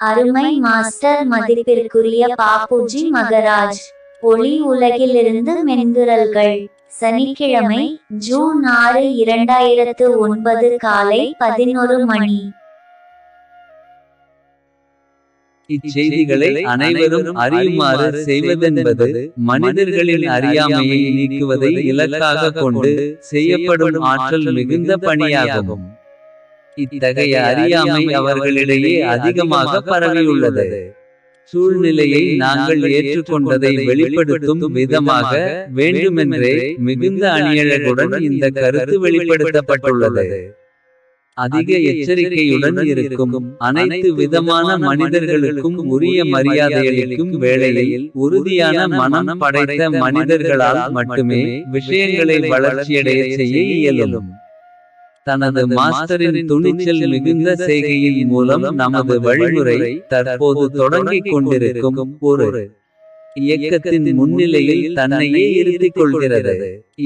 அருமை மாஸ்டர் மதிப்பிற்குரிய பாப்புஜி மகராஜ். ஒளி உலகிலிருந்து மென்குரல்கள். சனிக்கிழமை ஜூன் ஆறு இரண்டாயிரத்து ஒன்பது காலை பதினொரு மணி. இச்செய்திகளை அனைவரும் அறியுமாறு செய்வதென்பது மனிதர்களின் அறியாமையை நீக்குவதை இலக்காக கொண்டு செய்யப்படும் ஆற்றல் மிகுந்த பணியாகும். இத்தகைய அறியாமை அவர்களிடையே அதிகமாக பரவியுள்ளது. சூழ்நிலையை நாங்கள் ஏற்றுக்கொண்டதை வெளிப்படுத்தும் விதமாக வேண்டுமென்றே மிகுந்த அணியழகுடன் இந்த கருத்து வெளிப்படுத்தப்பட்டுள்ளது. அதிக எச்சரிக்கையுடன் இருக்கும் அனைத்து விதமான மனிதர்களுக்கும் உரிய மரியாதையளிக்கும் வேளையில் உறுதியான மனம் படைத்த மனிதர்களால் மட்டுமே விஷயங்களை வளர்ச்சியடைய செய்ய இயலும். தனது மாஸ்டரின் துணிச்சல் மிகுந்த செய்கையின் மூலம் நமது வழிமுறை தற்போது தொடங்கிக் கொண்டிருக்கும் ஒரு இயக்கத்தின் முன்னிலையில் தன்னையே இருத்திக் கொள்கிறது.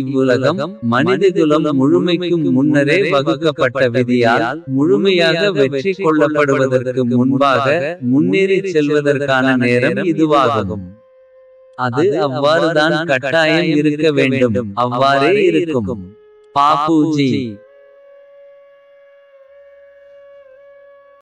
இவ்வுலகம் மனிதகுலம் முழுமைக்கும் முன்னரே வகுக்கப்பட்ட விதியால் முழுமையாக வெற்றி கொள்ளப்படுவதற்கு முன்பாக முன்னேறி செல்வதற்கான நேரம் இதுவாகும். அது அவ்வாறுதான் கட்டாயம் இருக்க வேண்டும். அவ்வாறே இருக்கும். பாப்புஜி